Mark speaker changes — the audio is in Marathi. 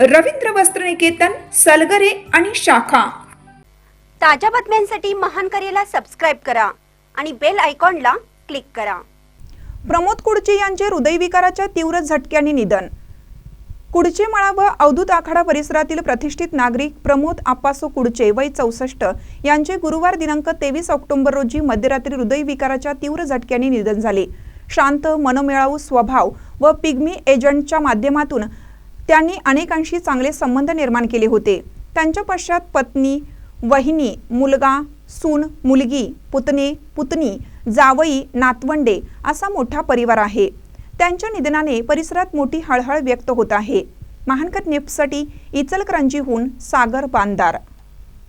Speaker 1: रवींद्र वस्त्रनिकेतन सलगरे आणि शाखा.
Speaker 2: ताज्या बातम्यांसाठी महान करेला सबस्क्राईब करा आणि बेल आयकॉनला क्लिक करा.
Speaker 3: प्रमोद कुडचे यांचे हृदयविकाराच्या तीव्र झटक्याने निधन. कुडचे मळा व अवधूत आखाडा परिसरातील प्रतिष्ठित नागरिक प्रमोद आप्पासो कुडचे वय चौसष्ट यांचे गुरुवार दिनांक तेवीस ऑक्टोबर रोजी मध्यरात्री हृदयविकाराच्या तीव्र झटक्याने निधन झाले. शांत मनमिळावू स्वभाव व पिग्मी एजंटच्या माध्यमातून त्यांनी अनेकांशी चांगले संबंध निर्माण केले होते. त्यांच्या पश्चात पत्नी वहिनी मुलगा सून मुलगी पुतणे पुतणी जावई नातवंडे असा मोठा परिवार आहे. त्यांच्या निधनाने परिसरात मोठी हळहळ व्यक्त होत आहे. महानकर नेपसाठी इचलकरंजीहून सागर बांदार